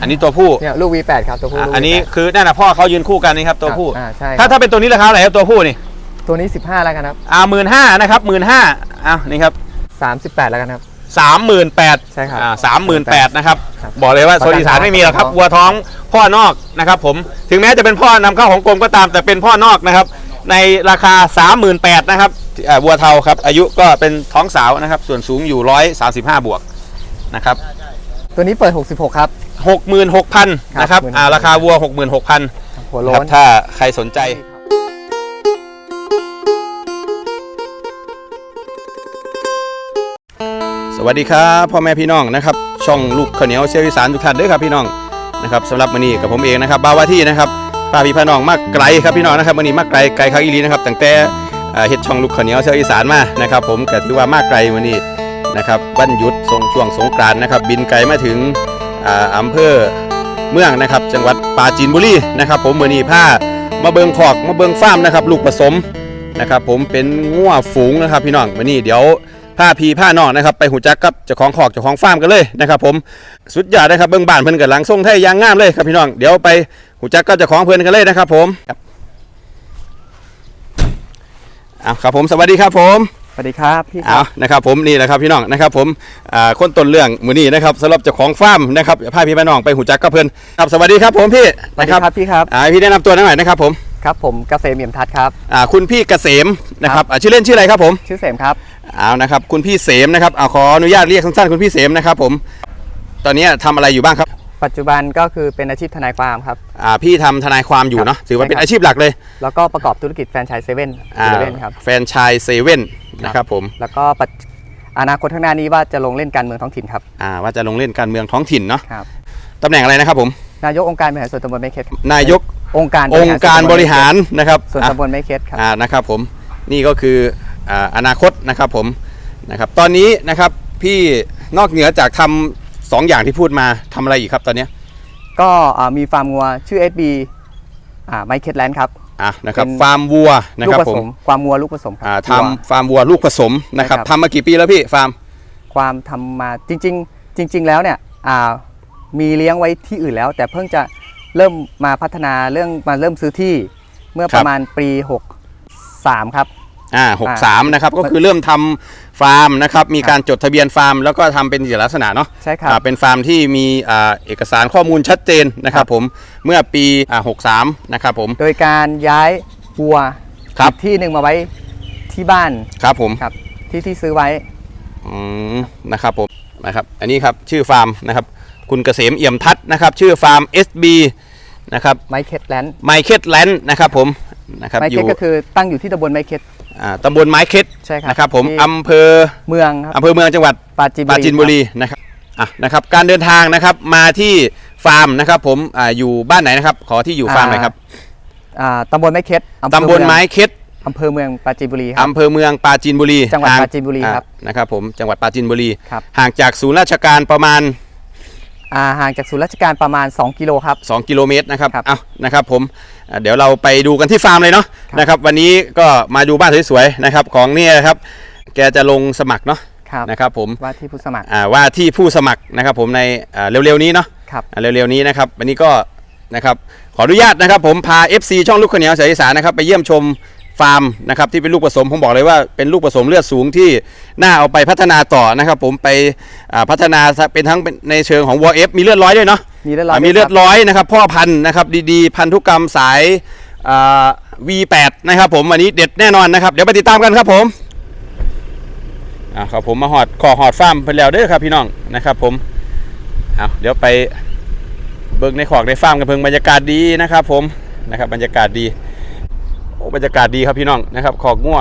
อันนี้ตัวผู้เนี่ยลูก V8 ครับตัวผู้อะลูก อันนี้ V8 คือนั่นนะพ่อเขายืนคู่กันนี่ครับตัวผู้ อ่าใช่คถ้ารับถ้าเป็นตัวนี้ราคาเท่าไหร่ครับตัวผู้นี่ตัวนี้ 15 แล้วกันครับ อ่าหมื่นห้านะครับหมื่นห้าอ้าวนี่ครับ38 แล้วกันครับ สามหมื่นแปดใช่ครับอ่าสามหมื่นแปดนะครับ ครับบอกเลยว่าประโซกันนอีสานไม่มีหรอกครับท้อง วัวท้องพ่อนอกนะครับผมถึงแม้จะเป็นพ่อนำเข้าของกรมก็ตามแต่เป็นพ่อนอกนะครับ ในราคา 38,000นะครับอ่าวัวเทาครับ อายุก็เป็นท้องสาวนะครับ ส่วนสูงอยู่ 135 บวกนะครับ ตัวนี้เปิด 66 ครับ 66,000นะครับครับอ่าราคาวัว 66,000หัวนะโล้ครับนถ้าใครสนใจ สวัสดีครับพ่อแม่พี่น้องนะครับ ช่องลูกข้าวเหนียวเซียวอีสานทุกท่านด้วยครับพี่น้องนะครับสำหรับมื้อนี้กับผมเองนะครับบาวาที่นะครับพาพี่พี่น้องมาไกลครับพี่น้องนะครับมื้อนี้มาไกลไกลครับอีหลีนะครับตั้งแต่อ่าเฮ็ดช่องลูกข้าวเหนียวเซียวอีสานมานะครับ ผมก็ถือว่ามาไกลมื้อนี้นะครับวันหยุดทรงช่วงสงกรานต์นะครับ บินไกลมาถึง อำเภอเมืองนะครับ จังหวัดปราจีนบุรีนะครับ ผมมื้อนี้พามาเบิงคอกมาเบิงฟาร์มนะครับ ลูกผสมนะครับ ผมเป็นงัวฝูงนะครับ พี่น้องมื้อนี้เดี๋ยวผ้าพีผ้านอกนะครับ ไปหูจักกับเจ้าของขอกเจ้าของฟาร์มกันเลยนะครับ ผมสุดยอดนะครับเบื้องบ้านเพิ่นกับหลังทรงไทยยางงามเลยครับพี่น้องเดี๋ยวไปหูจักกับเจ้าของเพิ่นกันเลยนะครับ ผมครับเอาครับผมสวัสดีครับผม สวัสดีครับพี่คเอารับนะครับผมนี่แหละครับพี่น้องนะครับผมอ่าคนต้นเรื่องมือนี้นะครับสำหรับเจ้าของฟาร์มนะครับผ้าพี่พี่น้องไปหูจักกับเพิ่นครับสวัสดีครับผมพี่สวัสนะดีครับครับพี่ครับอ่าพี่แนะนำตัวหน่อยนะครับผมครับผมเกษมเอี่ยมทัศน์ครับอ่าคุณพี่เกษมนะครับอ่าชื่อเล่นชื่ออะไรครับผมชื่อเสมครับเอานะครับคุณพี่เสมนะครับเอาขออนุญาตเรียกสั้นๆคุณพี่เสมนะครับผมตอนนี้ทำอะไรอยู่บ้างครับ ปัจจุบันก็คือเป็นอาชีพทนายความครับ อ่าพี่ทำทนายความอยู่เนาะถือว่าเป็นใช่ครับอาชีพหลักเลยแล้วก็ประกอบธุรกิจแฟรนไชส์เซเว่นอ่าเซเว่นครับ แฟรนไชายเซเว่นนะครับผมแล้วก็ปัจอนาคตข้างหน้านี้ว่าจะลงเล่นการเมืองท้องถิ่นครับอ่าว่าจะลงเล่นการเมืองท้องถิ่นเนาะครับตำแหน่งอะไรนะครับผมนายกองค์การบริหารส่วนตำบลไม่เค็ดนายกองค์การองค์การบริหารนะครับส่วนอะ ตำบลไม่เค็ดครับ อ่านะครับผมนี่ก็คืออ่าอนาคตนะครับผมนะครับตอนนี้นะครับพี่นอกเหนือจากทำ สองอย่างที่พูดมาทำอะไรอีกครับตอนเนี้ยก็อ่ามีฟาร์มงัวชื่อ SB อ่าไมเคิลแลนด์ครับ อะนะครับเป็น ฟาร์มวัวนะลูคกรับผผสมมความงัวลูกผสมครัอ่าวัวทำฟาร์มวัวลูกผสมนะครับใช่ครับ ทำมากี่ปีแล้วพี่ฟาร์มความทำมาจริง ๆ จริง ๆ แล้วเนี่ยอ่ามีเลี้ยงไว้ที่อื่นแล้ว แต่เพิ่งจะเริ่มมาพัฒนาเรื่องมาเริ่มซื้อที่เมื่อครัปบระมาณปี 63 ครับ อ่าหกสามนะครับก็คือเริ่มทำ ฟาร์มนะครับมีการจดทะเบียนฟาร์ม แล้วก็ทำเป็นกิจลักษณะเนาะใช่ครับอ่าเป็นฟาร์มที่มีอ่าเอกสารข้อมูลชัดเจนนะครับผมเมื่อปีอ่าหกสามนะครับผม โดยการย้ายวัวครับอีกที่หนึ่งมาไว้ที่บ้านครับผมครับที่ที่ซื้อไว้อืมนะครับผมนะครับอันนี้ครับชื่อฟาร์มนะครับคุณเกษมเอี่ยมทัศน์นะครับชื่อฟาร์ม SB นะครับไมเคิลแลนด์ไมเคิลแลนด์นะครับผมนะครับไมอเคิลยู่ก็คือตั้งอยู่ที่ตำบลไมเคิล อ่าตำบลไม้เคิดใช่ครับนะครับผมที่ อำเภอเมืองครับอำเภอเมืองจังหวัด ปราจีนปราจีนบุรีนะครับอะนะครับ การเดินทางนะครับมาที่ฟาร์มนะครับ ผมอ่าอยู่บ้านไหนนะครับ ขอที่อยู่ฟาร์มหน่อยครับอ่าตำบลไมเคิลอำเภอตำบลไม้เองเค็ดอำเภอเมืองปราจีนบุรีครับ อำเภอเมืองปราจีนบุรีจังหวัดห่ปราจีนบุรีอ่ครับครับ ห่างจากศูนย์ราชการประมาณ อ่าห่างจากศูนย์ราชการประมาณ 2 กิโลครับ 2 กิโลเมตรนะครับครับเอานะครับผมอะเดี๋ยวเราไปดูกันที่ฟาร์มเลยเนาะครับ นะครับ วันนี้ก็มาดูบ้านสวยๆนะครับของเนี่ยครับ แกจะลงสมัครเนาะครับนะครับผมว่าที่ผู้สมัครอ่าว่าที่ผู้สมัครนะครับผมในอ่าเร็วๆนี้เนาะ ครับ อ่าเร็วๆนี้นะครับวันนี้ก็นะครับขออนุญาตนะครับผมพา FC ช่องลูกข้าวเหนียวเสียอีสานนะครับไปเยี่ยมชม ฟาร์มนะครับที่เป็นลูกผสมผมบอกเลยว่าเป็นลูกผสมเลือดสูงที่น่าเอาไปพัฒนาต่อนะครับผมไปอ่าพัฒนาเป็นทั้งเป็นในเชิงของวอเอฟมีเลือดร้อยด้วยเนาะมีเลือดร้อยอ่ามีเลือดด้วยร้อยนะครับพ่อพันธุ์นะครับดีๆ พันธุกรรมสายอ่า V8 นะครับผมวันนี้เด็ดแน่นอนนะครับ เดี๋ยวไปติดตามกันครับผมอ่าครับผมมาหอดขอหอดฟาร์มเพิ่นแล้วเด้อครับพี่น้องนะครับผมเอาเดี๋ยวไปเบิ่งในขอกในฟาร์มกันเพิ่งบรรยากาศดีนะครับผมนะครับบรรยากาศดีโอ้ บรรยากาศดีครับพี่น้องนะครับขอกงัว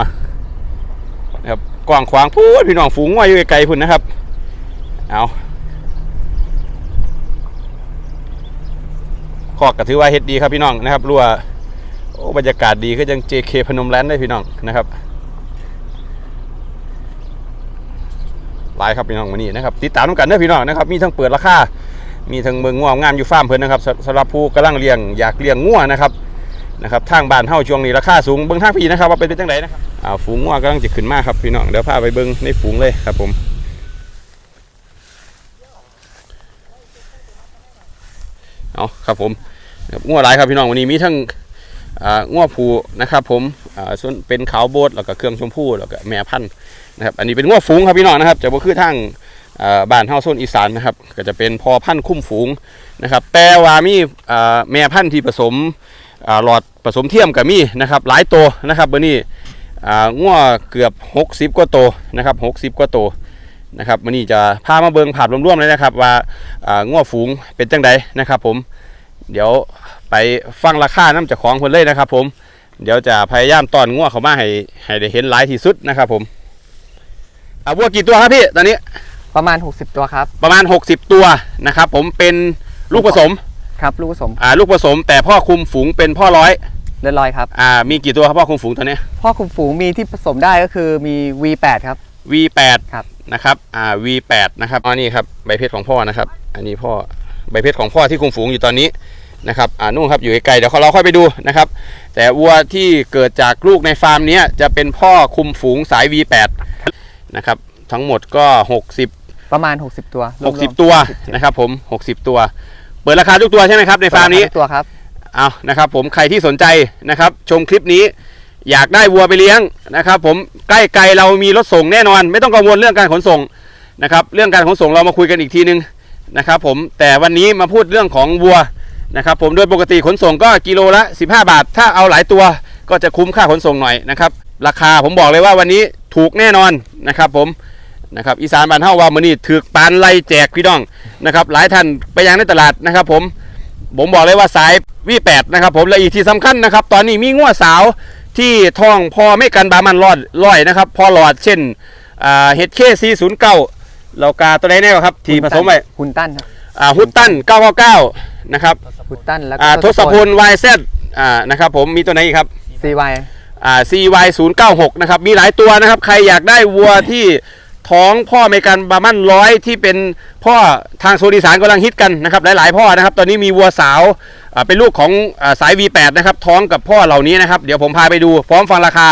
นะครับกว้างขวางพูดพี่น้องฝูงงัวอยู่ไกลๆพุ่นนะครับเอาขอกก็ถือว่าเฮ็ดดีครับพี่น้องนะครับรัวโอ้บรรยากาศดีก็ยัง JK พนมแลนด์ได้พี่น้องนะครับหลายครับพี่น้องวันนี้นะครับติดตามกันเด้อพี่น้องนะครับมีทั้งเปิดราคามีทั้งเมืองง่วงงามอยู่ฟาร์มเพิ่นนะครับสำหรับผู้กำลังเลี้ยงอยากเลี้ยงงัวนะครับ นะครับทางบ้านเฮาช่วงนี้ราคาสูงเบิ่งทางพี่นะครับว่าเป็นจังไดนะครับอ่าฝูงงัวกำลังจะขึ้นมาครับพี่น้องเดี๋ยวพาไปเบิ่งในฝูงเลยครับผมเอาครับผมงัวหลายครับพี่น้องวันนี้มีทั้งงัวผูนะครับผมส่วนเป็นขาวโบดแล้วก็เครื่องชมพู่แล้วก็แม่พันธุ์นะครับอันนี้เป็นงัวฝูงครับพี่น้องนะครับจะบ่คือทางบ้านเฮาโซนอีสานนะครับก็จะเป็นพอพันธุ์คุ้มฝูงนะครับแต่ว่ามีแม่พันธุ์ที่ผสม หลอดผสมเทียมกับมีนะครับหลายตัวนะครับเบอร์นี้อ่างัวเกือบ 60 กว่าตัวนะครับ60 กว่าตัวนะครับวันนี้จะพามาเบิงภาพรวมๆเลยนะครับ ว่าอ่าง้อฝูงเป็นจังใดนะครับ ผมเดี๋ยวไปฟังราคาน้ำจากของคนเลยนะครับ ผมเดี๋ยวจะพยายามตอนง้อเขามาให้ให้ได้เห็นหลายที่สุดนะครับ ผมอ่าวัวกี่ตัวครับพี่ตอนนี้ประมาณ 60 ตัวครับ ประมาณ 60 ตัวนะครับ ผมเป็นลูกผสม ครับลูกผสมอ่าลูกผสม แต่พ่อคุมฝูงเป็นพ่อร้อยเลือดลอยครับอ่ามีกี่ตัวครับพ่อคุมฝูงตอนนี้พ่อคุมฝูงมีที่ผสมได้ก็คือมี V8 ครับ V8 ครับนะครับอ่า V8 นะครับอ๋อนี่ครับใบเพชรของพ่อนะครับ อันนี้พ่อใบเพชรของพ่อที่คุมฝูงอยู่ตอนนี้นะครับอ่านู่นครับอยู่ไกลๆเดี๋ยวเราค่อยไปดูนะครับ แต่วัวที่เกิดจากลูกในฟาร์มเนี้ยจะเป็นพ่อคุมฝูงสาย V8 นะครับทั้งหมดก็ 60 ประมาณ 60 ตัวรวมๆ60 ตัว60นะครับผม 60 ตัว เปิดราคาทุกตัวใช่ไหมครับในฟาร์มนี้ทุกตัวครับเอานะครับ ผมใครที่สนใจนะครับ ชมคลิปนี้ อยากได้วัวไปเลี้ยงนะครับ ผมใกล้ไกลเรามีรถส่งแน่นอน ไม่ต้องกังวลเรื่องการขนส่งนะครับ เรื่องการขนส่งเรามาคุยกันอีกทีนึงนะครับ ผมแต่วันนี้มาพูดเรื่องของวัวนะครับผมโดยปกติขนส่งก็กิโลละ 15 บาท ถ้าเอาหลายตัวก็จะคุ้มค่าขนส่งหน่อยนะครับ ราคาผมบอกเลยว่าวันนี้ถูกแน่นอนนะครับ ผม นะครับอีสานบ้านเฮาว่ามื้อนี้ถือปานไล่แจกพี่น้องนะครับหลายท่านไปยังในตลาดนะครับผมผมบอกเลยว่าสายวีแปดนะครับผมและอีกที่สำคัญนะครับ ตอนนี้มีงัวสาวที่ท้องพอไม่กันบามันรอดร้อยนะครับ พอหลอดเช่นเฮดเคซีศูนย์เก้าเรากาตัวใดแน่ครับ ที่ผสมไว้ฮุนตันครับอ่าฮุตตัน999นะครับฮุนตันแล้วก็อ่าทศพล YZ อ่านะครับผมมีตัวไหนอีกครับซีวายอ่า CY 0 9 6นะครับมีหลายตัวนะครับ ใครอยากได้วัวที่ ท้องพ่ออเมริกันบาร์มันร้อยที่เป็นพ่อทางโซนอีสานกำลังฮิตกันนะครับหลาย ๆ พ่อนะครับ ตอนนี้มีวัวสาวอ่าเป็นลูกของอาสาย V8 นะครับท้องกับพ่อเหล่านี้นะครับเดี๋ยวผมพาไปดูพร้อมฟังราคา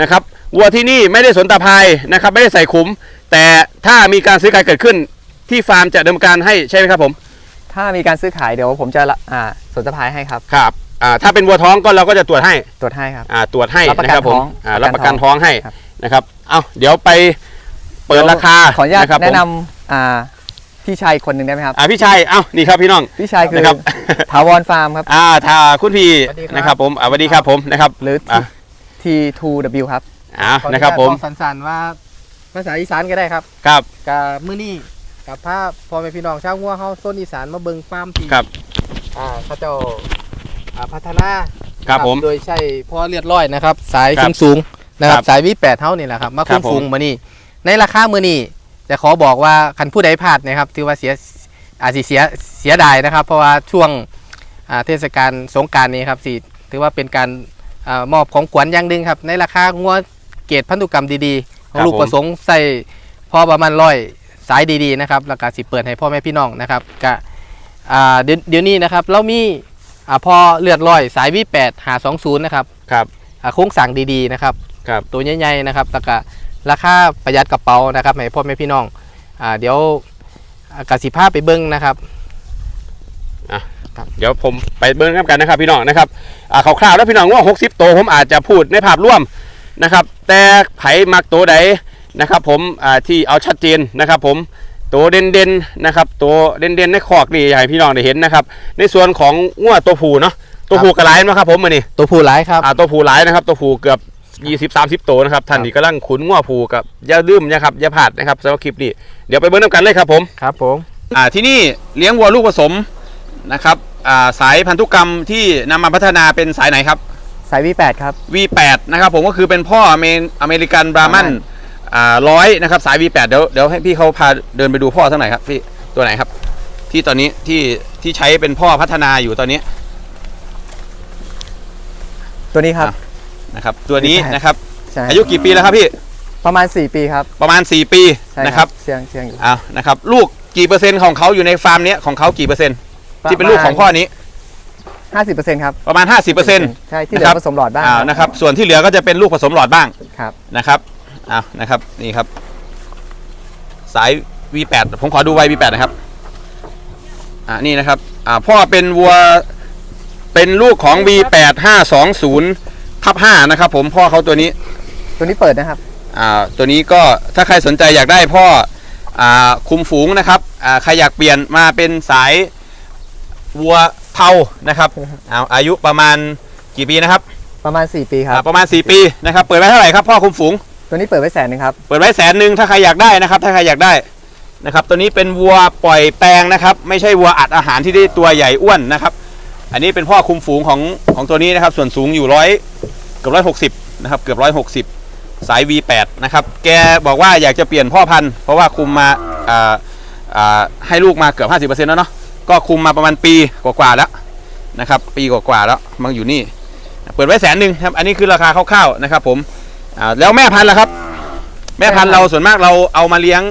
นะครับวัวที่นี่ไม่ได้สนตาภายนะครับไม่ได้ใส่ขุม แต่ถ้ามีการซื้อขายเกิดขึ้นที่ฟาร์มจะดำเนินการให้ใช่ไหมครับผม ถ้ามีการซื้อขายเดี๋ยวผมจะละอ่าสนทภายให้ครับครับอ่าถ้าเป็นวัวท้องก็เราก็จะตรวจให้ตรวจให้ครับอ่าตรวจให้รับประนะกันครับผมท้องอ่าปรับระประกักันนท้ท้อองงให้ครับนะครับเอาเดี๋ยวไป เปิดราคาขออนุญาตครับผมแนะนำอ่าพี่ชายคนหนึ่งได้ไหมครับอ่าพี่ชัยเอ้านี่ครับพี่น้องพี่ชายคือนะครับถาวรฟาร์มครับอ่าถ้าคุณพี่สวัสดีครับนะครับผมอ่าสวัสดีครับผมนะครับหรืออะ T2W ครับอ่าขออญาตนะครับผมอกสันๆว่าภาษาอีสานก็ได้ครับครับกับมื้อนี้กับพาพ่อแม่พี่น้องชาวงัวเฮาโซนอีสานมาเบิ่งฟาร์มที่ครับอ่าเขาเจ้าอ่าพัฒนาครับนะผมโดยใช้พ่อเลือดร้อยนะครับ สายครับสูงๆนะครัครับบสายวิแปดเท่านี่แหละครับมาครัคุ้บมผมฟูงมานี่ ในราคามื้อนี้จะขอบอกว่าคันผู้ใดพลาดนะครับถือว่าเสียอาจสิเสียเสียดายนะครับ เพราะว่าช่วงอ่าเทศกาลสงกรารนี้ครับสิถือว่าเป็นการอามอบของขวัญอย่างหนึ่งครับ ในราคางัวเกรดพันธุกรรมดีๆของลูกประสงค์ใส่พ่อประมาณร้อยสายดีๆนะครับแล้วก็สิเปิดให้พ่อแม่พี่น้องนะครับก็อ่าเดี๋ยวเดี๋ยวนี้นะครับเรามีอ่าพอเลือดร้อยสายวิแปดหาสองศูนย์นะครับครับอ่าโค้งสั่งดีๆนะครับครับตัวใหญ่ๆนะครับแล้วก็ ราคาประหยัดกระเป๋านะครับให้พ่อแม่พี่น้องอ่าเดี๋ยวอ่ากสิภาพไปเบิ้งนะครับเดี๋ยวผมไปเบิ้งกันนะครับ พี่น้องนะครับอ่าคร่าวๆแล้วพี่น้องว่า 60 ตัวผมอาจจะพูดในภาพร่วมนะครับ แต่ไผมักตัวใดนะครับ ผมอ่าที่เอาชัดเจนนะครับผมตัวเด่นๆนะครับ ตัวเด่นๆในคอกนี่อยากให้พี่น้องได้เห็นนะครับ ในส่วนของงัวตัวผู้เนาะตัวผู้กระไรนะครับ ผมมือนี่ตัวผู้หลายครับอ่าตัวผูหลายนะครับ ตัวผูเกือบ 20 30ตัวนะครับท่านที่กำลังขุนง้อผูกับอย่าลืมนะครับอย่าพลาดนะครับสำหรับคลิปนี้เดี๋ยวไปเบิ้งน้ำกันเลยครับผมครับผมอ่าที่นี่เลี้ยงวัวลูกผสมนะครับอ่าสายพันธุกรรมที่นำมาพัฒนาเป็นสายไหนครับ สาย V8 ครับ V8 นะครับผมก็คือเป็นพ่ออเมนอเมริกันบรามันอ่าร้อยนะครับสาย V8 เดี๋ยวเดี๋ยวให้พี่เขาพาเดินไปดูพ่อทั้งไหนครับพี่ตัวไหนครับ ที่ตอนนี้ที่ที่ใช้เป็นพ่อพัฒนาอยู่ตอนนี้ตัวนี้ครับ อะ นะครับตัวนี้ V8 นะครับใช่อายุกี่ปีแล้วครับพี่ประมาณ 4 ปีครับประมาณ 4 ปีใช่นะครับเชียงเชียงอยู่อ้าวนะครับลูกกี่เปอร์เซ็นต์ของเขาอยู่ในฟาร์มเนี้ยของเขากี่เปอร์เซ็นต์ที่เป็นลูกของพ่อนี้50%ครับประมาณ 50เปอร์เซ็นต์ ใช่ที่เหลือผสมหลอดบ้างอ้าวนะครับส่วนที่เหลือก็จะเป็นลูกผสมหลอดบ้างครับ นะครับอ้าวนะครับนี่ครับ สาย V8 ผมขอดูไว V8 นะครับอ่านี่นะครับอ่าพ่อเป็นวัวเป็นลูกของ V8520 ทับ5นะครับผมพ่อเขาตัวนี้ ตัวนี้เปิดนะครับ อ่าตัวนี้ก็ถ้าใครสนใจอยากได้พ่ออ่าคุมฝูงนะครับอ่าใครอยากเปลี่ยนมาเป็นสายวัวเทานะครับเอาอายุประมาณกี่ปีนะครับประมาณ 4 ปีครับ อ่าประมาณ 4 ปีนะครับเปิดไว้เท่าไหร่ครับพ่อคุมฝูง ตัวนี้เปิดไว้แสนหนึงครับ เปิดไว้แสนหนึ่งถ้าใครอยากได้นะครับ ถ้าใครอยากได้นะครับ ตัวนี้เป็นวัวปล่อยแปลงนะครับ ไม่ใช่วัวอัดอาหารที่ได้ตัวใหญ่อ้วนนะครับ อันนี้เป็นพ่อคุมฝูงของของตัวนี้นะครับ ส่วนสูงอยู่ร้อยเกือบร้อยหกสิบนะครับเกือบร้อยหกสิบสาย V8 นะครับ แกบอกว่าอยากจะเปลี่ยนพ่อพันธุ์เพราะว่าคุมมาอ่าอ่าให้ลูกมาเกือบห้าสิบเปอร์เซ็นต์แล้วเนาะ ก็คุมมาประมาณปีกว่าๆแล้วนะครับ ปีกว่าๆแล้วมาอยู่นี่ เปิดไว้แสนหนึ่งครับ อันนี้คือราคาคร่าวๆนะครับ ผมอ่าแล้วแม่พันธุ์ล่ะครับ แม่พันธุ์เราส่วนมากเราเอามาเลี้ยง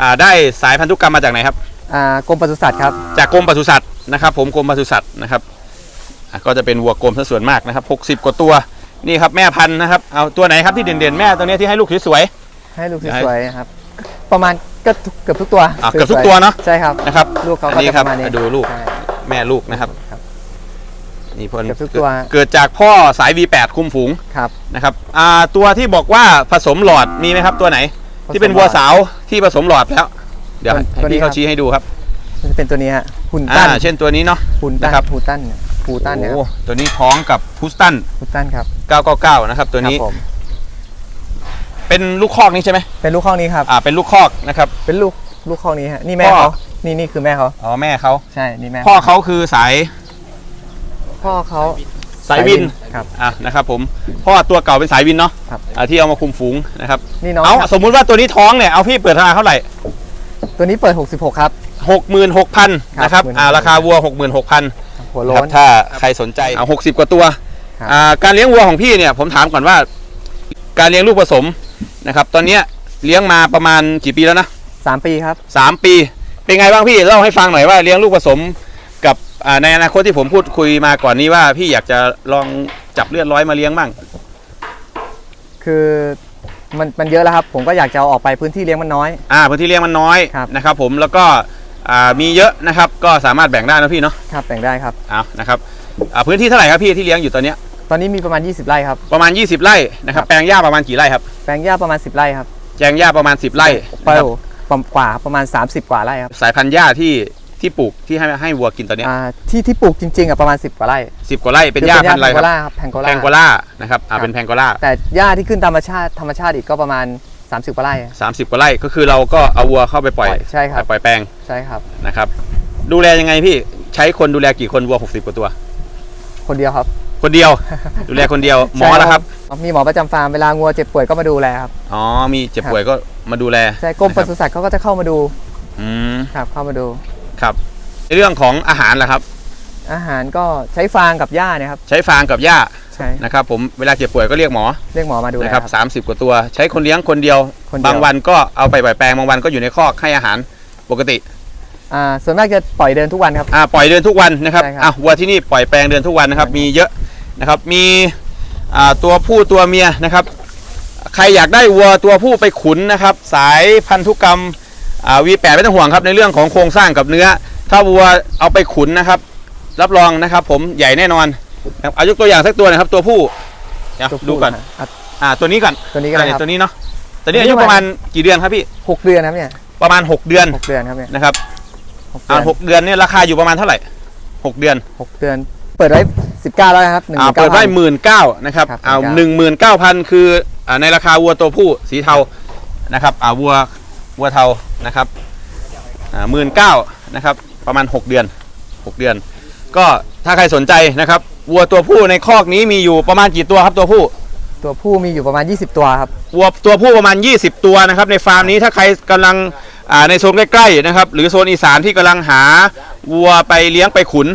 อ่าได้สายพันธุกรรมมาจากไหนครับอ่ากรมปศุสัตว์ครับ จากกรมปศุสัตว์นะครับ ผมกรมปศุสัตว์นะครับอะ ก็จะเป็นวัวกรมซะส่วนมากนะครับ 60 กว่าตัวนี่ครับแม่พันธุ์นะครับเอาตัวไหนครับที่เด่นๆแม่ตัวเนี้ยที่ให้ลูกสวยให้ลูกสวยๆครับ ประมาณก็ทุกเกือบทุกตัวอะเกือบทุกตัวเนอะใช่ครับๆนะครับลูกเขาอันก็นี้จะคปรับระมาณนี้ดูลูกใช่แม่ลูกนะครับครับนี่เพิ่นเกือบทุกตัวเกิดจากพ่อสาย V8 คุมฝูงครับนะครับอ่าตัวที่บอกว่าผสมหลอดมีไหมครับตัวไหน ที่เป็นวัวสาวที่ผสมหลอดแล้ว เดี๋ยวให้ตัวนี้พี่เขาครับชี้ให้ดูครับมันจะเป็นตัวนี้ฮะหุ่นอ่าตั้นเช่นตัวนี้เนาะหุ่นตั้นนะครับหุ่นตั้น เนี่ยหูตั้นเนี่ยคโอ้รับตัวนี้ท้องกับพุสตันหุ่นตั้นครับ999 นะครับ ตัวนี้ครับผมเป็นลูกคอกนี้ใช่ไหมเป็นลูกข้องนี้ครับ อ่าเป็นลูกคอกนะครับ เป็นลูกลูกข้องนี้ฮะนี่แม่พ่อ เขานี่นี่คือแม่เขาอ๋อแม่เขาใช่นี่แม่พ่อเขาคือสายพ่อเขาสายวินครับ อะนะครับผมพ่อตัวเก่าเป็นสายวินเนาะครับ อ่าที่เอามาคุมฝูงนะครับนี่น้องเอาครับสมมุติว่าตัวนี้ท้องเนี่ยเอาพี่เปิดราคาเท่าไหร่ ตัวนี้เปิด 66 ครับ 66,000นะครับครับอ่า ราคาวัว 66,000 หัวโล้ครับนถ้าใครสนใจเอา60กว่าตัวครับ อ่าการเลี้ยงวัวของพี่เนี่ย ผมถามก่อนว่า การเลี้ยงลูกผสมนะครับ ตอนเนี้ยเลี้ยงมาประมาณกี่ปีแล้วนะสามปีครับ สามปี เป็นไงบ้างพี่เล่าให้ฟังหน่อยว่าเลี้ยงลูกผสมกับอ่าในอนาคตที่ผมพูดคุยมาก่อนนี้ว่า พี่อยากจะลองจับเลือดร้อยมาเลี้ยงบ้างคือมันมันเยอะแล้วครับ ผมก็อยากจะเอาออกไปพื้นที่เลี้ยงมันน้อย อ่าพื้นที่เลี้ยงมันน้อยครับ นะครับผมแล้วก็อ่า มีเยอะนะครับก็สามารถแบ่งได้นะพี่เนาะครับแบ่งได้ครับเอานะครับอ่าพื้นที่เท่าไหร่ครับพี่ที่เลี้ยงอยู่ตอนเนี้ยตอนนี้มีประมาณ 20 ไร่ครับ ประมาณ 20 ไร่นะครับครับ แปลงหญ้าประมาณกี่ไร่ครับ แปลงหญ้าประมาณ 10 ไร่ครับ แปลงหญ้าประมาณ 10 ไร่ไปนะครับกว่าประมาณ 30 กว่าไร่ครับ สายพันธุ์หญ้าที่ที่ปลูกที่ให้ให้วัวกินตอนเนี้ยอ่าที่ที่ปลูกจริงๆอะประมาณ 10 กว่าไร่สิบกว่าไร่เป็นหญ้าพันธุ์อะไรแพครับงโกล่าครับ แพงโกล่าแพงโกล่านะครับ อ่าครับเป็นแพงโกล่า แต่หญ้าที่ขึ้นธรรมชาติธรรมชาติอีกก็ประมาณ 30กว่าไร่ 30กว่าไร่ก็คือเราก็เอาวัวเข้าไปปล่อยใช่ครับ ปล่อยแปลงใช่ครับ นะครับ ดูแลยังไงพี่ใช้คนดูแลกี่คนวัว 60 กว่าตัว คนเดียวครับคนเดียว ดูแลคนเดียวหมอแล้วครับมีหมอประจำฟาร์มเวลางัวเจ็บป่วยก็มาดูแลครับอ๋อมีเจ็บป่วยก็มาดูแลใช่กรมปนะครับศุสัตว์เขาก็จะเข้ามาดูอืมครับเข้ามาดูครับในเรื่องของอาหารล่ะครับ อาหารก็ใช้ฟางกับหญ้าเนะครับ ใช้ฟางกับหญ้า ใช่ นะครับผมเวลาเจ็บป่วยก็เรียกหมอเรียกหมอมาดูแลนะคครัรับบสามสิบกว่าตัว ใช้คนเลี้ยงคนเดียว คนเดียว บางวันก็เอาไปปล่อยแปลงบางวันก็อยู่ในคอกให้อาหารปกติอ่าส่วนมากจะปล่อยเดินทุกวันครับ อ่าปล่อยเดินทุกวันนะครับใช่ครับ อะวัวที่นี่ปล่อยแปลงเดินทุกวันนะครับมีเยอะนะครับมีอ่าตัวผู้ตัวเมียนะครับ ใครอยากได้วัวตัวผู้ไปขุนนะครับ สายพันธุกรรมอ่าวีแปดไม่ต้องห่วงครับในเรื่องของโครงสร้างกับเนื้อ ถ้าวัวเอาไปขุนนะครับ รับรองนะครับ ผมใหญ่แน่นอน นะครับเอายกตัวอย่างสักตัวนะครับ ตัวผู้เดี๋ยวตัวผู้ดูก่อนอะอ่า ตัวนี้ก่อนตัวนี้ก็ได้อ่าครับตัวนี้เนาะตัวนี้ตัวนี้อายุประมาณกี่เดือนครับพี่ หกเดือนครับเนี่ยประมาณ 6 เดือนหกเดือนครับเนี่ยนะครับหกเดือ่าอนหกเดือนเนี่ยราคาอยู่ประมาณเท่าไหร่หกเดือน หกเดือน เปิดไว้สิบเก้าแล้วนะครับหนึ่ง อ่าเปิดไว้หมื่นเก้านะครับครับเอา19,000หนึ่งหมื่นเก้าพันคืออ่าในราคาวัวตัวผู้สีเทานะครับอ่าวัววัวเทานะครับอ่าหมื่นเก้านะครับประมาณ 6 เดือน 6 เดือน ก็ถ้าใครสนใจนะครับวัวตัวผู้ในคอกนี้มีอยู่ประมาณกี่ตัวครับตัวผู้ ตัวผู้มีอยู่ประมาณ 20 ตัวครับ วัวตัวผู้ประมาณ 20 ตัวนะครับในฟาร์มนี้ถ้าใครกำลังอ่าในโซนใกล้ๆนะครับหรือโซนอีสานที่กำลังหาวัวไปเลี้ยงไปขุน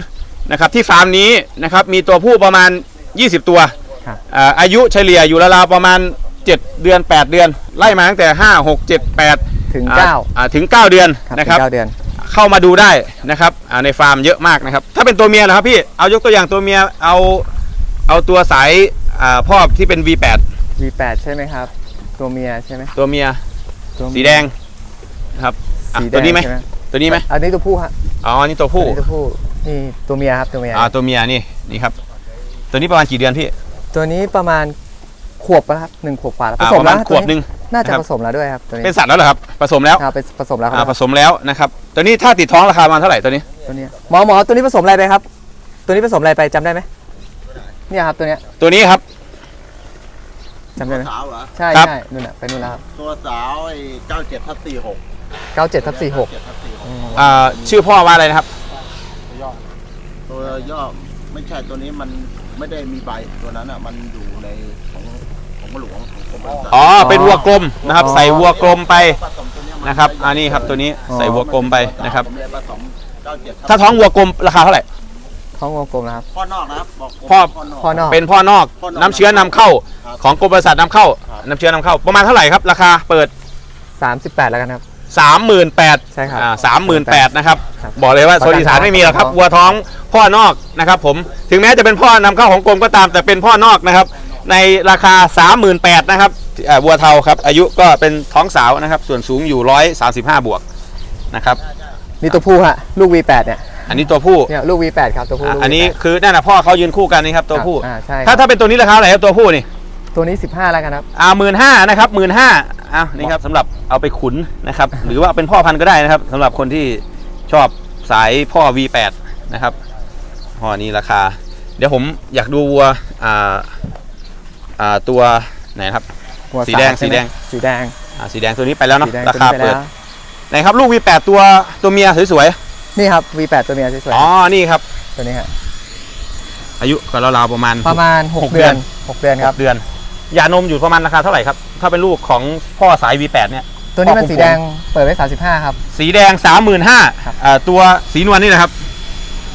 นะครับที่ฟาร์มนี้นะครับมีตัวผู้ประมาณ 20 ตัวครับ อ่าอายุเฉลี่ยอยู่ราวๆประมาณ 7 เดือน 8 เดือน ไล่มาตั้งแต่ 5 6 7 8 ถึงอ่าเก้าอ่าถึง 9 เดือนครับนะครับ ถึงเก้าเดือน เข้ามาดูได้นะครับอ่าในฟาร์มเยอะมากนะครับ ถ้าเป็นตัวเมียเหรอครับพี่เอายกตัวอย่างตัวเมียเอาเอาตัวสายอ่าพ่อที่เป็น V8 V8 ใช่ไหมครับ ตัวเมียใช่ไหมตัวเมียตัวเมียสีแดงนะครับอะสีแดตัวงนี้ไหมใช่ตัวนี้ไหมอันนี้ตัวผู้ฮะอ๋อนี่ตัวอัผู้นนี้ตัวผู้นี่ตัวเมียครับตัวเมียอ่าตัวเมียนี่นี่ครับ ตัวนี้ประมาณกี่เดือนพี่ตัวนี้ประมาณ ขวบแล้วครับหนึ่งขวบกว่าแล้วผอ่าสปมระแล้มาณวขวบหนึ่ง น่าจะนะครับ ผสมแล้วด้วยครับตัวนี้เป็นสัตว์แล้วเหรอครับผสมแล้วอ่าเป็นผสมแล้วคอ่ารับผสมแล้วนะครับตัวนี้ถ้าติดท้องราคาประมาณเท่าไหร่ตัวนี้ตัวเนี้ยหมอหมอตัวนี้ผสมอะไรไปครับ ตัวนี้ผสมอะไรไปจำได้ไหมเนี่ยครับตัวเนี้ยตัวนี้ครับ จำได้ไหมสาวเหรอ ใช่ครับ ใช่นู่นน่ะไปนู่นแล้วครับตัวสาวไอ้เก้าเจ็ดทับสี่หกเก้าเจ็ดทับสี่หกเจ็ดทับสี่หกอ่าชื่อพ่อว่าอะไรนะครับตัวย่อไม่ใช่ตัวนี้มัน ไม่ได้มีใบตัวนั้นอะ มันอยู่ในของของหลวงของกรมปศุสัตว์อ๋อเป็นวัวกลมนะครับอ๋อใส่วัวกลมไปผสมตัวเนี้ยมันะครับอันนี้ครับตัวนี้ใส่วัวกลมไปนะครับ ผมเลยผสมเก้าเจ็ดถ้าท้องวัวกลมราคาเท่าไหร่ ท้องวงกลมนะครับ พ่อนอกนะครับบอกพ่อนอกพ่อนอก เป็นพ่อนอกพ่อนอกน้ำเชื้อนำเข้าครับของกรมปศุสัตว์นำเข้าครับน้ำเชื้อนำเข้า ประมาณเท่าไหร่ครับ ราคาเปิดสามสิบแปดแล้วกันครับ 38,000ใช่ครับอ่า38,000นะครับครับ บอกเลยว่าปโซระกันนอีสานไม่มีหรอกครับท้องวัวท้องพ่อนอกนะครับผมถึงแม้จะเป็นพ่อนำเข้าของกรมก็ตามแต่เป็นพ่อนอกนะครับ ในราคา 38,000นะครับเอ่อวัวเทาครับ อายุก็เป็นท้องสาวนะครับ ส่วนสูงอยู่ 135 บวกนะครับนี่ตัวผู้ฮะลูก V8 เนี่ยอันนี้ตัวผู้เนี่ยลูก V8 ครับตัวผู้อะลูกอันนี้ V8 คือนั่นนะพ่อเขายืนคู่กันนี่ครับตัวผู้อ่าใช่ครับถ้าถ้าเป็นตัวนี้ราคาเท่าไหร่ครับตัวผู้นี่ ตัวนี้ 15แล้วกันครับ อ่าหมื่นห้านะครับหมื่นห้าอะนี่ครับสำหรับเอาไปขุนนะครับ หรือว่าเป็นพ่อพันธุ์ก็ได้นะครับสำหรับคนที่ชอบสายพ่อ V8 นะครับพ่อนี้ราคา เดี๋ยวผมอยากดูวัวอ่าอ่าตัวไหนนะครับ หัวสีแดงสามใช่ไหมสีแดง สีแดงอ่าสีแดงตัวนี้ไปแล้วเนาะสีแดงราตัวคานี้ไปเปิดแล้วไหนครับลูก V8 ตัวตัวเมียสวยนี่ครับ V8 ตัวเมียสวยๆอ๋อนี่ครับ ๆตัวนี้ฮะอายุก็ราวๆประมาณ ประมาณ หก6 เดืเดืออน น 6 เดือนหครับกเดือน ยานมอยู่ประมาณราคาเท่าไหร่ครับ ถ้าเป็นลูกของพ่อสาย V8 เนี่ย ตัวนี้มันขอบคุณสีแดงเปิดไว้35ครับ สีแดง35,000ครับอ่าตัวสีนวลนี่นะครับ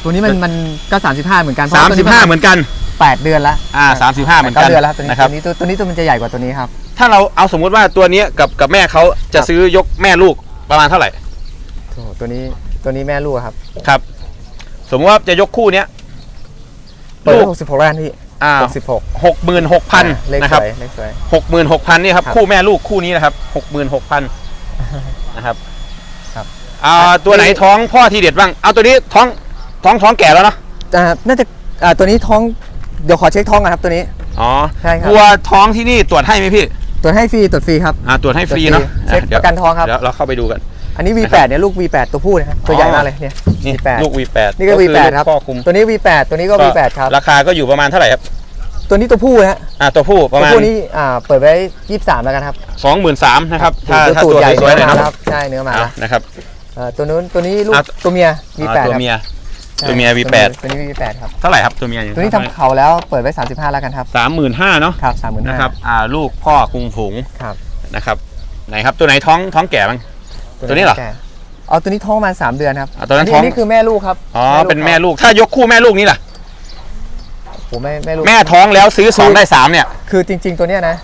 ตัวนี้มันมันก็35เหมือนกันเพราะว่าตัวนี้35 เหมือนกัน 8เดือนละอ่า35เหมือนกันเดือนแล้วตัวนี้นะครับ ตัวนี้ตัวตัวนี้ตัวมันจะใหญ่กว่าตัวนี้ครับถ้าเราเอาสมมุติว่าตัวเนี้ยกับกับแม่เขาจะครับซื้อยกแม่ลูกประมาณเท่าไหร่โอ้โหตัวนี้ตัวนี้แม่ลูกครับ ครับ สมมติว่าจะยกคู่เนี้ย เปิดลูไว้ก66ล้านพี่ อ่า66หกหมื่นหกพันเลขนะสครับวยเลขสวยหกหมื่นหกพันนี่ครับครับคู่แม่ลูกคู่นี้นะครับหกหมื่นหกพันนะครับครับอ่าตัวไหนท้องพ่อทีเด็ดบ้างเอาตัวนี้ท้องท้องท้องแก่แล้วเนาะอ่าน่าจะอ่าตัวนี้ท้องเดี๋ยวขอเช็คท้องกันครับตัวนี้อ๋อใช่ครับวัวท้องที่นี่ตรวจให้ไหมพี่ตรวจให้ฟรีตรวจฟรีครับอ่าตรวจให้ฟรีตรวจเนาะเช็คอะเดี๋ยวประกันท้องครับเดี๋ยวเราเข้าไปดูกัน อันนี้ V8 เนี่ยลูก V8 ตัวผู้นะครับตัวใหญ่มากเลยเนี่ย นี่ V8 ลูก V8 นี่ก็ อ V8 ลูครับพ่อคุมตัวนี้ V8 ตัวนี้ก็ V8 ครับ ราคาก็อยู่ประมาณเท่าไหร่ครับ ตัวนี้ตัวผู้นะฮะอ่าตัวผู้ประตัวมาณ ผู้นี้อ่าเปิดไว้ 23 แล้วกันครับสองหมื่นสามนะครับ ถ้าถ้าตูตัดวใหญ่สวยๆหน่อยเนื้อมาเนาะครับใช่เนื้อมาเอาแล้วนะครับ เอ่อตัวนู้นตัวนี้ลูกอะ ตัวเมียอ่า V8 ตัวครับเมียใช่ตัวเมีย V8 ตัวนี้ V8 ครับ เท่าไหร่ครับตัวเมียอยู่ตัวนี้ทำเขาแล้วเปิดไว้ 35 แล้วกันครับ สามหมื่นห้าเนาะครับ35,000นะครับอ่าลูกพ่อคุมฝูงครับ นะครับไหนครับตัวไหนท้องท้องแก่บ้าง ตัวนี้เหรอ แก่เอาตัวนี้ท้องประมาณ3เดือนครับอะตัวนั้นนี้ท้อง นี่คือแม่ลูกครับอ๋อเป็นแม่ครับลูกถ้ายกคู่แม่ลูกนี่ล่ะ ผมแม่แม่ลูก แม่ท้องแล้วซื้อสองได้สามเนี่ยคือจริง ๆ ตัวเนี้ยนะ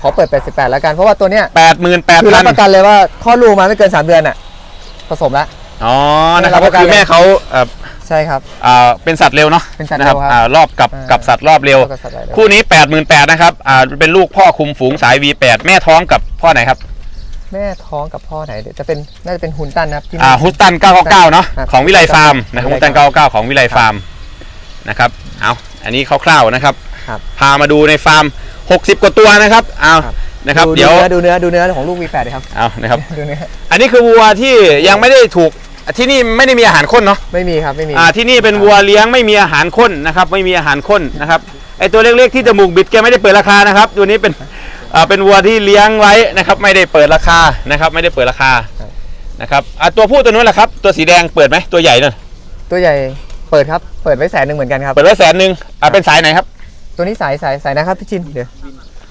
ขอเปิด 88 แล้วกัน เพราะว่าตัวเนี้ยแปดหมื่นแปดคือพัรันบประกันเลยว่าข้อดลูกมาไม่เกิน 3 เดือนอะ ผสมแล้วอ๋อนะครับรับปก็ระกันคือแม่เขาเอ่อใช่ครับอ่าเป็นสัตว์เร็วเนาะเป็นสัตว์นะเร็วครับอ่ารอบกับอ่ากั กับสัตว์รอบเร็วแล้วก็สัตว์อะไรด้วยคู่นี้ 8 8 0 0 0นะครับอ่าเป็นลูกพ่อคุมฝูงสาย V8 แม่ท้องกับพ่อไหนครับ แม่ท้องกับพ่อไหนเดี๋ยวจะเป็นน่าจะเป็นฮุนตันนะครับที่ อ่าฮุสตัน 999 เนาะครับของวิไลฟาร์มนะครับวิฮุไลสตัน 999 ของวิไลฟาร์มนะครับเอาอันนี้คร่าวๆนะครับครับพามาดูในฟาร์ม 60 กว่าตัวนะครับเอาครับ นะครับดูเดี๋ยวเนื้อดูเนื้อดูเนื้อของลูก V8 เลยครับเอานะครับ ดูเนื้ออันนี้คือวัวที่ยังไม่ได้ถูกที่นี่ไม่ได้มีอาหารข้นเนาะไม่มีครับไม่มีอ่าที่นี่เป็นวัวเลี้ยงไม่มีอาหารข้นนะครับ ไม่มีอาหารข้นนะครับไอตัวเล็กๆที่จมูกบิดแกไม่ได้เปิดราคานะครับ ตัวนี้เป็นอ่า เป็นวัวที่เลี้ยงไว้นะครับ ไม่ได้เปิดราคานะครับ ไม่ได้เปิดราคานะครับอ่าตัวผู้ตัวนู้นแหละครับ ตัวสีแดงเปิดไหมตัวใหญ่นั่นตัวใหญ่เปิดครับเปิดไว้แสนหนึ่งเหมือนกันครับเปิดไว้แสนหนึ่งอ่าเป็นสายไหนครับ ตัวนี้สายสายสายนะครับพี่ชินเดี๋ยว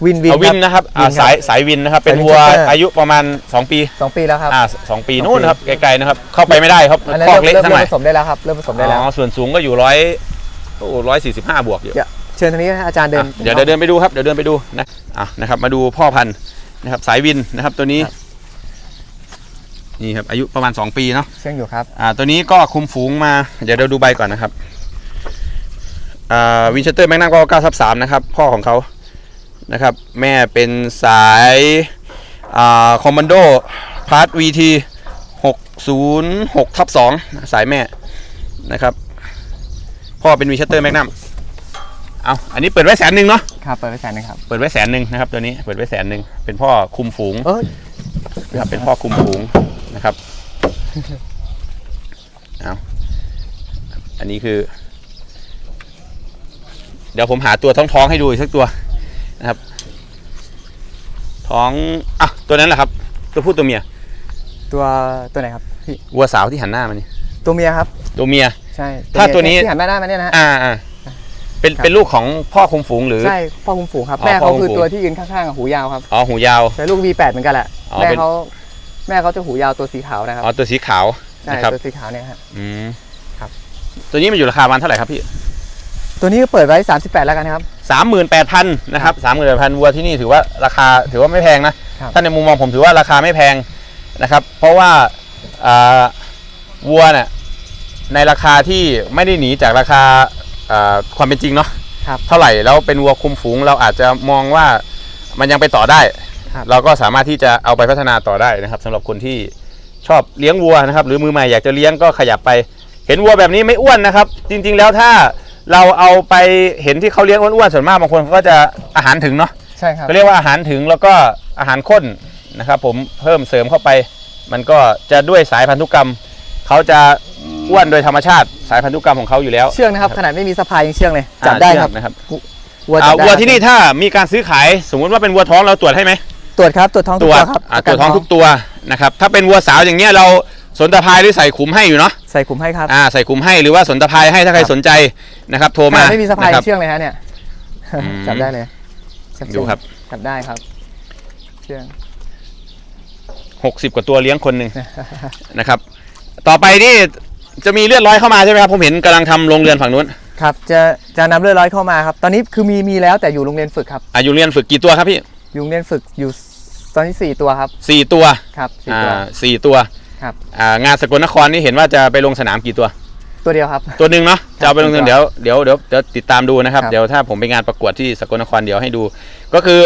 วินวินเอาวินครับนะครับอ่าวินครับสายสายวินนะครับ เป็นสายวินวัวเช็คเกอร์อายุประมาณ 2 ปีสองปีแล้วครับอ่าสองปีสองปีนู่นนะครับไกลๆนะครับ เข้าไปไม่ได้ครับอันนั้นคอกเริ่มเละเริ่มทั้งหเริ่ลามยผสมได้แล้วครับเริ่มผสมได้แล้วอ๋อส่วนสูงก็อยู่ร้อยโอ้ร้อยสี่สิบห้าบวกอยู่ เดี๋ยวเชิญทางนี้ให้อาจารย์เดิน อะเดี๋ยวเดี๋ยวเดินไปดูครับเดี๋ยวเดินไปดูนะอะนะครับ มาดูพ่อพันธุ์นะครับ สายวินนะครับ ตัวนี้นี่ครับอายุประมาณ 2 ปีเนาะ เชื่องอยู่ครับอ่าตัวนี้ก็คุมฝูงมา เดี๋ยวเราดูใบก่อนนะครับอ่าวินเชสเตอร์แมกนัมก็9ทับ3นะครับ พ่อของเขานะครับ แม่เป็นสายอ่าคอมมานโดพาร์ทวีทีหกศูนย์หกทับสองสายแม่นะครับ พ่อเป็นวีชัตเตอร์แมกนัม เอาอันนี้เปิดไว้แสนหนึ่งเนาะครับเปิดไว้แสนหนึงครับเปิดไว้แสนหนึ่งนะครับตัวนี้เปิดไว้แสนหนึ่งเป็นพ่อคุมฝูงเอ้ยนะครับเป็นพ่อคุมฝูงนะครับเอาอันนี้คือ เดี๋ยวผมหาตัวท้องท้องๆให้ดูอีกสักตัวนะครับ ท้องอะตัวนั้นแหละครับ ตัวผู้ตัวเมีย ตัวตัวไหนครับพี่วัวสาวที่หันหน้ามานี่ตัวเมียครับ ตัวเมียใช่ถ้าตัวนี้ที่หันหน้ามาเนี่ยนะฮะอ่าอ่า เป็นครับเป็นลูกของพ่อคุมฝูงหรือ ใช่พ่อคุมฝูงครับ อ๋อแม่พ่อเขาคุมคือฝูง ตัวที่ยืนข้างๆกับหูยาวครับอ๋อหูยาว แต่ลูก V8 เหมือนกันแหละอ๋อแม่เป็น เขาแม่เขาจะหูยาวตัวสีขาวนะครับอ๋อตัวสีขาวใช่นะครับตัวสีขาวเนี่ยฮะ อืมครับ ตัวนี้มันอยู่ราคาประมันเท่าไหร่ครับพี่ตัวนี้ก็เปิดไว้ 38 แล้วกันครับ สามหมื่นแปดพันนะครับสามหมื่นแปดพันวัวที่นี่ถือว่าราคาถือว่าไม่แพงนะครับ ถ้าในมุมมองผมถือว่าราคาไม่แพงนะครับ เพราะว่าอ่าวัวเนี่ยในราคาที่ไม่ได้หนีจากราคาอ่า ความเป็นจริงเนาะครับ เท่าไหร่แล้วเป็นวัวคุมฝูง เราอาจจะมองว่ามันยังไปต่อได้ ครับเราก็สามารถที่จะเอาไปพัฒนาต่อได้นะครับสำหรับคนที่ชอบเลี้ยงวัวนะครับ หรือมือใหม่อยากจะเลี้ยงก็ขยับไป เห็นวัวแบบนี้ไม่อ้วนนะครับ จริง ๆ แล้วถ้าเราเอาไปเห็นที่เขาเลี้ยงอ้วนๆส่วนมากบางคนเขาก็จะอาหารถึงเนาะ ใช่ครับ ก็เรียกว่าอาหารถึงแล้วก็อาหารข้นนะครับผมเพิ่มเสริมเข้าไป มันก็จะด้วยสายพันธุกรรม เขาจะ อ้วนโดยธรรมชาติสายพันธุกรรมของเขาอยู่แล้วเชื่องนะครับขนาดไม่มีสะพายยังเชื่องเลยจับได้ครับอ่าเชื่องนะครับวัวอ่าจับได้วัวที่นี่ถ้ามีการซื้อขายสมมุติว่าเป็นวัวท้องเราตรวจให้ไหมตรวจครับตรวจท้องตทุรกวตัจวครับอ่าประตรวจท้องทุกตัวนะครับถ้าเป็นวัวสาวอย่างเงี้ยเราสนตะพายหรือใส่ขุมให้อยู่เนาะใส่ขุมให้ครับอ่าใส่ขุมให้หรือว่าสนตะพายให้ถ้าใครครับสนใจนะครับ โทรขมานาดไม่มีสะพายนะคยัรับงเชื่องเลยฮะเนี่ยอืมจับได้เลยจับดูครับจับได้ครับเชื่องหกสิบกว่าตัวเลี้ยงคนหนึ่งนะครับ ต่อไปนี่ จะมีเลือดร้อยเข้ามาใช่ไหมครับ ผมเห็นกำลังทำโรงเรือนฝั่งนู้นครับจะจะนำเลือดร้อยเข้ามาครับ ตอนนี้คือมีมีแล้วแต่อยู่โรงเรียนฝึกครับอายุเรียนฝึกกี่ตัวครับพี่อยู่โรงเรียนฝึกอยู่ตอนนี้สี่ตัวครับสี่ตัวครับสี่อ่าตัวสี่ตัวครับ อ่างานสกลนครนี่เห็นว่าจะไปลงสนามกี่ตัว ตัวเดียวครับ ตัวหนึ่งเนาะจะเอาไปลงเรือนสี่ตัวเดี๋ยวเดี๋ยวเดี๋ยวเดี๋ยวติดตามดูนะครับครับ เดี๋ยวถ้าผมไปงานประกวดที่สกลนครเดี๋ยวให้ดู ก็คือ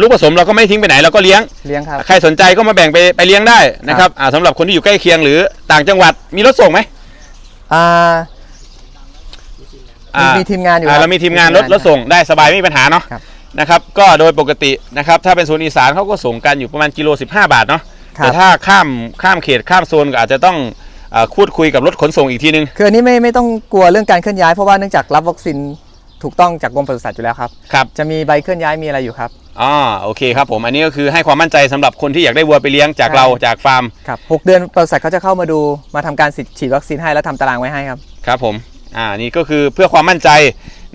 ลูกผสมเราก็ไม่ทิ้งไปไหนเราก็เลี้ยง เลี้ยงครับ ใครสนใจก็มาแบ่งไปไปเลี้ยงได้นะครับอ่าสำหรับคนที่อยู่ใกล้เคียงหรือต่างจังหวัดมีรถส่งไหม อ่าอ่ามีทีมงานอยู่อ่าครับเรามีทีมงานรถรถส่งได้สบายไม่มีปัญหาเนาะครับ นะครับ ก็โดยปกตินะครับ ถ้าเป็นโซนอีสานเขาก็ส่งกันอยู่ประมาณกิโล 15 บาทเนาะครัแต่บถ้าข้ามข้ามเขตข้ามโซนก็อาจจะต้องอ่าพูดคุยกับรถขนส่งอีกทีนึงคืออันนี้ไม่ไม่ต้องกลัวเรื่องการเคลื่อนย้ายเพราะว่าเนื่องจากรับวัคซีนถูกต้องจากกรมปศุสัตว์อยู่แล้วครับ ครับ จะมีใบเคลื่อนย้ายมีอะไรอยู่ครับ อ๋อโอเคครับผมอันนี้ก็คือให้ความมั่นใจสำหรับคนที่อยากได้วัวไปเลี้ยงจากใช่เราจากฟาร์มครับหกเดือนปศุสัตว์เขาจะเข้ามาดูมาทำการฉีดวัคซีนให้แล้วทำตารางไว้ให้ครับ ครับผมอ่านี่ก็คือเพื่อความมั่นใจ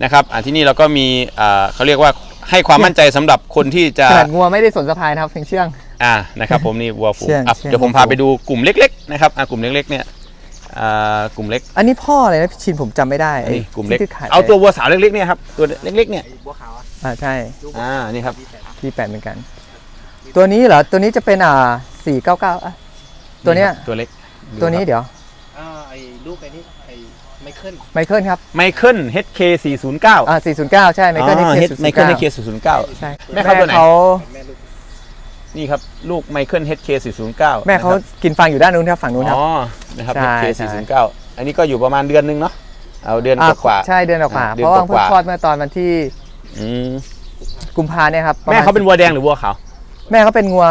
นะครับอ่าที่นี่เราก็มีอ่าเขาเรียกว่าให้ความมั่นใจสำหรับคนที่จะ ขนาดงัวไม่ได้สนสะพายนะครับเพียงเชื่อง อ่านะครับผมนี่วัวฝูงเชื่องอะเชื่องเดี๋ยวผมพาไปดูกลุ่มเล็กๆนะครับอ่ากลุ่มเล็กๆเนี่ยอ่า กลุ่มเล็กอันนี้พ่ออะไรนะพี่ชินผมจำไม่ได้ไอ้นี่กลุ่มเล็ก ที่ขยเอาตัววัวสาวเล็กๆเนี่ยครับตัวเล็กๆเนี่ยอ่าใช่อ่านี่ครับที่แปดเหมือนกัน ตัวนี้เหรอตัวนี้จะเป็นอ่าสี่เก้าเก้าตัวเนี้ยตัวเล็กตัวนี้เดี๋ยวอ่าไอ้ลูกไอ้นี่ไอ้ไม่ขึ้นไมเคิลครับไมเคิล HK 409อ่าสี่ศูนย์เก้าใช่ไมเคิลนี่คือไมเคิล HK 409 ใช่แม่เขาตัวไหน เขา นี่ครับ ลูกไมเคิล HK 409แม่เขากินฟางอยู่ด้านนู้นครับฝั่งนู้นครับ อ๋อ นะครับ ใช่ HK ใช่ 409อันนี้ก็อยู่ประมาณเดือนหนึงเนาะ เอาเดือนอ่กว่าใช่เดือนกว่าอ่าเพราะว่าเดือนกเพิ่งว่าคลอดเมื่อตอนวันที่ๆอืมกุมภาเนี่ยครับแม่เขาเป็นวัวแดงหรือวัวขาว แม่เขาเป็นงัว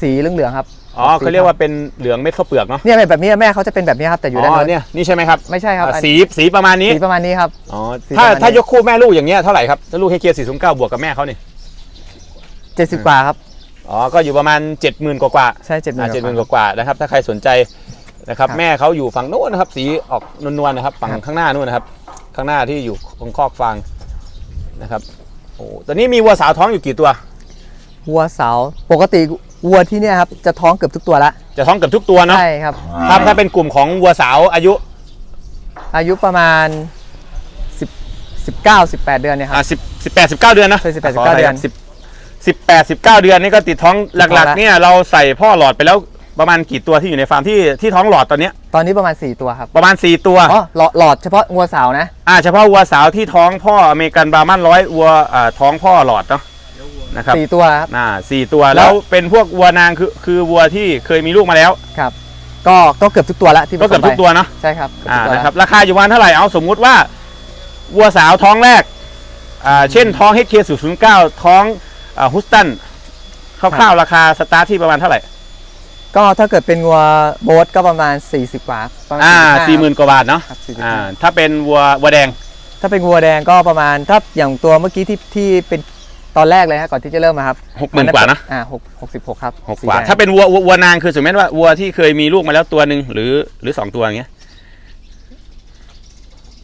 สีเหลืองๆครับ อ๋อเขาเรียกว่าเป็นเหลืองเม็ดข้าวเปลือกเนาะ เนี่ยแบบนี้แม่เขาจะเป็นแบบนี้ครับแต่อยู่อ๋ด้านอนู้นเนี่ยนี่ใช่ไหมครับ ไม่ใช่ครับอ่าอันสีสีประมาณนี้ สีประมาณนี้ครับ อ๋อสีถ้าประมาณนี้ ถ้ายกคู่แม่ลูกอย่างเงี้ยเท่าไหร่ครับถ้าลูก HK 409บวกกับแม่เขานี่เจ็ดสิบกว่าครับ อ๋อ ก็อยู่ประมาณ 70,000 กว่ากว่าใช่เจ็ดหอ่ามื่น เจ็ดหมื่นกว่ากว่านะครับ ถ้าใครสนใจนะครับ ครับ แม่เขาอยู่ฝั่งโน้นนะครับ สีออกนวลๆนะครับ ฝั่งครับข้างหน้านู่นนะครับ ข้างหน้าที่อยู่ตรงคอกฟางนะครับ โอ้ตอนนี้มีวัวสาวท้องอยู่กี่ตัว วัวสาวปกติวัวที่เนี่ยครับจะท้องเกือบทุกตัวละจะท้องเกือบทุกตัวเนาะใช่ครับถ้าถ้าเป็นกลุ่มของวัวสาวอายุอายุประมาณ10 19 18 เดือนเนี่ยคอ่ารับสิบสิบแปดสิบเก้าเดือนนะใช่18ขอ19เดือน สิบ สิบแปดสิบเก้าเดือนนี่ก็ติดท้องหติดท้ลัอกงๆแล้วเนี่ยเราใส่พ่อหลอดไปแล้วประมาณกี่ตัวที่อยู่ในฟาร์มที่ที่ท้องหลอดตอนเนี้ยตอนนี้ประมาณ 4 ตัวครับ ประมาณสี่ตัวอ๋อหลอดหลอดเฉพาะงัวสาวนะอ่าเฉพาะวัวสาวที่ท้องพ่ออเมริกันบราร์มันร้อยวัวอ่าท้องพ่อหลอดเนาะนะครับ4ตัวครับอ่าสี่ตัวแล้แล้ววเป็นพวกวัวนางคือคือวัวที่เคยมีลูกมาแล้วครับ ก็ก็เกือบทุกตัวละที่ผก็สเกือบมไปทุกตัวเนาะใช่ครับเกือบอ่าทุกตัวนะละครับราคาอยู่ประมาณเท่าไหร่เอาสมมุติว่าวัวสาวท้องแรกอ่าเช่นท้อง HK 0 0 9 ท้อง ฮุสตันคร่าวๆราคาสตาร์ทที่ประมาณเท่าไหร่ ก็ถ้าเกิดเป็นวัวโบ๊ทก็ประมาณ 40 กว่าประมาณอ่า45สี่หมื่นกว่าบาทเนาะครับอ่า45ถ้าเป็นวัววัวแดง ถ้าเป็นวัวแดงก็ประมาณถ้าอย่างตัวเมื่อกี้ที่ที่เป็นตอนแรกเลยฮะก่อนที่จะเริ่มอะครับหกหมื่นกว่านะอ่าหกหกสิบหกครับหกสีกว่าแดงถ้าเป็นวัววัววัวนางคือสมมติว่าวัวที่เคยมีลูกมาแล้วตัวหนึ่งหรือหรือสองตัวอย่างเงี้ย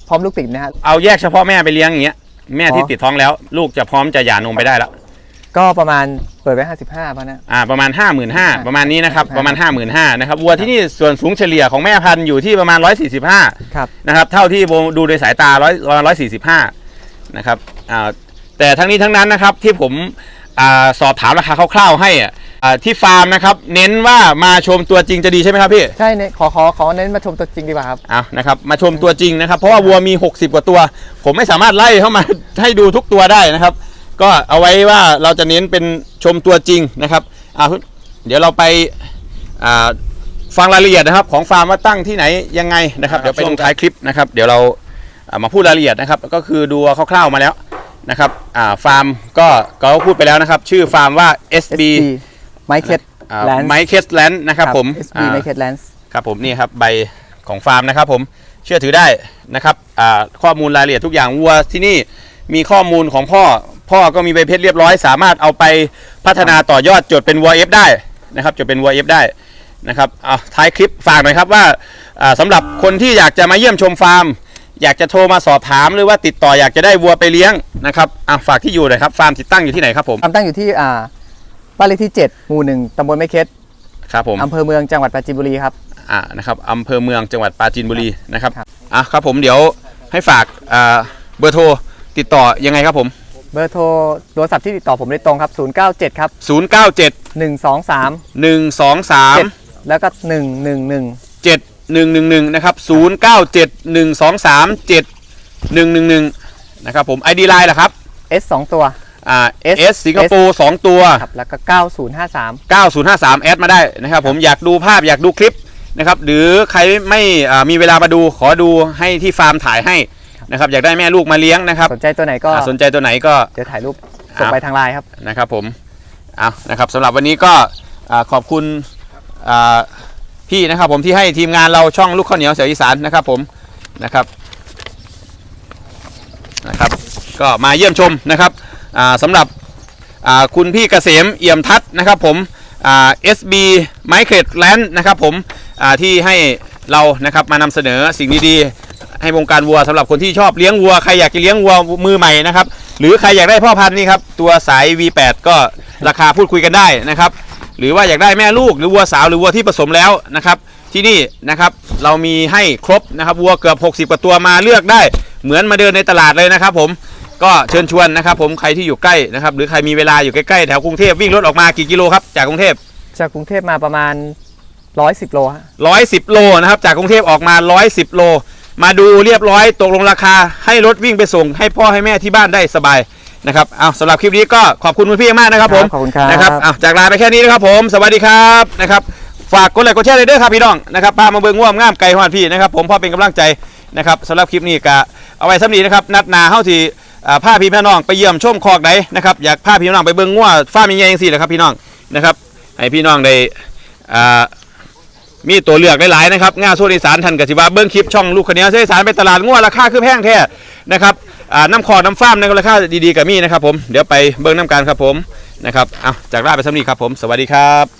พร้อมลูกติดนะฮะเอาแยกเฉพาะแม่ไปเลี้ยงอย่างเงี้ยแม่ที่อ๋อติดท้องแล้ว ลูกจะพร้อมจะหย่านมไปได้แล้ว ก็ประมาณเปิดไว้ห้าสิบห้าป่ะนะ อ่าประมาณ 5 5 0 0 0 ประมาณนี้นะครับ55,000ประมาณ 5 5 0 0 0นะครับวัวที่นี่ส่วนสูงเฉลี่ยของแม่พันธุ์อยู่ที่ประมาณ 145ครับ นะครับเท่าที่โบดูโดยสายตา100 145นะครับอ่าแต่ทั้งนี้ทั้งนั้นนะครับที่ผมอาสอบถามราคาคร่าวๆให้อะอ่าที่ฟาร์มนะครับเน้นว่ามาชมตัวจริงจะดีใช่ไหมครับพี่ใช่เนี่ยขอขอขอเน้นมาชมตัวจริงดีกว่าครับ เอานะครับมาชมตัวจริงนะครับเพราะว่าวัวมี 60 กว่าตัว ผมไม่สามารถไล่เข้ามา ให้ดูทุกตัวได้นะครับ ก็เอาไว้ว่าเราจะเน้นเป็นชมตัวจริงนะครับอ่าเดี๋ยวเราไปอ่าฟังรายละเอียดนะครับ ของฟาร์มว่าตั้งที่ไหนยังไงนะครับเดี๋ยวไปตรงท้ายคลิปนะครับ เดี๋ยวเราอ่ามาพูดรายละเอียดนะครับ ก็คือดูคร่าวๆมาแล้วนะครับอ่าฟาร์มก็ก็พูดไปแล้วนะครับ ชื่อฟาร์มว่า SB SB ไมเคิลแลนด์ไมเคสแลนด์นะครับผม SB อ่าไมเคิลแลนด์ครับผมนี่ครับใบของฟาร์มนะครับผมเชื่อถือได้นะครับอ่าข้อมูลรายละเอียดทุกอย่างวัวที่นี่มีข้อมูลของพ่อ พ่อก็มีใบเพชรเรียบร้อย สามารถเอาไปพัฒนาต่อยอดจดเป็นวัวเอฟได้นะครับจดเป็นวัวเอฟได้นะครับเอาท้ายคลิปฝากหน่อยครับว่าอ่าสำหรับคนที่อยากจะมาเยี่ยมชมฟาร์ม อยากจะโทรมาสอบถามหรือว่าติดต่ออยากจะได้วัวไปเลี้ยงนะครับอะฝากที่อยู่หน่อยครับฟาร์มติดตั้งอยู่ที่ไหนครับผมฟาร์มตั้งอยู่ที่อ่าบ้านเลขที่ 7 หมู่หนึ่งตำบลไมเคิลครับผมอำเภอเมืองจังหวัดปราจีนบุรีครับอ่านะครับอำเภอเมืองจังหวัดปราจีนบุรีนะครับครับอะครับผมเดี๋ยวให้ฝากอ่าเบอร์โทรติดต่อยังไงครับผม เบอร์โทรโทรศัพท์ที่ติดต่อผมโดยตรงครับ 097 ครับ 097 123 123แล้วก็ 111 7111นะครับ097 123 7111นะครับผม ID Line ล่ะครับ S 2 ตัว อ่า S S สิงคโปร์2ตัว ครับแล้วก็ 9053 9053 แอดมาได้นะครับผมอยากดูภาพอยากดูคลิปนะครับหรือใครไม่อ่ามีเวลามาดูขอดูให้ที่ฟาร์มถ่ายให้ นะครับอยากได้แม่ลูกมาเลี้ยงนะครับสนใจตัวไหนก็อ่าสนใจตัวไหนก็ เดี๋ยวถ่ายรูปส่งไปทางไลน์ครับ นะครับผมเอานะครับสำหรับวันนี้ก็อ่าขอบคุณอ่าพี่นะครับผมที่ให้ทีมงานเราช่องลูกข้าวเหนียวเสียอีสานนะครับผมนะครับนะครับ ก็มาเยี่ยมชมนะครับอ่าสำหรับอ่าคุณพี่เกษมเอี่ยมทัศน์นะครับผมอ่า SB ไมเคิลแลนด์นะครับผมอ่าที่ให้เรานะครับมานำเสนอสิ่งดีๆ ให้วงการวัวสำหรับคนที่ชอบเลี้ยงวัวใครอยากจะเลี้ยงวัวมือใหม่นะครับหรือใครอยากได้พ่อพันธุ์นี่ครับตัวสาย V8 ก็ราคาพูดคุยกันได้นะครับหรือว่าอยากได้แม่ลูกหรือวัวสาวหรือวัวที่ผสมแล้วนะครับที่นี่นะครับเรามีให้ครบนะครับวัวเกือบ 60กว่าตัวมาเลือกได้ เหมือนมาเดินในตลาดเลยนะครับ ผมก็เชิญชวนนะครับ ผมใครที่อยู่ใกล้นะครับหรือใครมีเวลาอยู่ใกล้ๆแถวกรุงเทพวิ่งรถออกมากี่กิโลครับจากกรุงเทพจากกรุงเทพมาประมาณ 110 โลฮะ110 โลนะครับจากกรุงเทพออกมา 110 โล มาดูเรียบร้อยตกลงราคาให้รถวิ่งไปส่ง ให้พ่อให้แม่ที่บ้านได้สบายนะครับเอาสำหรับคลิปนี้ก็ขอบคุณคุณพี่มากนะครับผมขอบคุณครับ นะครับเอาจากลาไปแค่นี้นะครับผมสวัสดีครับนะครับฝากกดไลค์กดแชร์เลยเด้อครับพี่น้องนะครับพามาเบิ่งง่วมง่ามไก่ฮอดพี่นะครับผมพ่อเป็นกำลังใจนะครับสำหรับคลิปนี้ก็เอาไว้สำนีนะครับนัดหนาเฮาที่อ่าพาพี่พี่น้องไปเยี่ยมชมคอกไหนนะครับอยากพาพี่น้องไปเบิ่งง่วฟาร์มยังไงจังซี่แหละครับพี่น้องนะครับให้พี่น้องได้อ่า มีตัวเลือกหลายๆนะครับง่าโซนอีสานทันกสิว่าเบื้องคลิปช่องลูกขาวเนียโซนอีสานไปตลาดงัวราคาคือแพงแท้นะครับน้ำคอน้ำฟ้ามในราคาดีๆกับมีนะครับผมเดี๋ยวไปเบื้องน้ำการครับผมนะครับเอาจากราไปสำนีครับผม สวัสดีครับ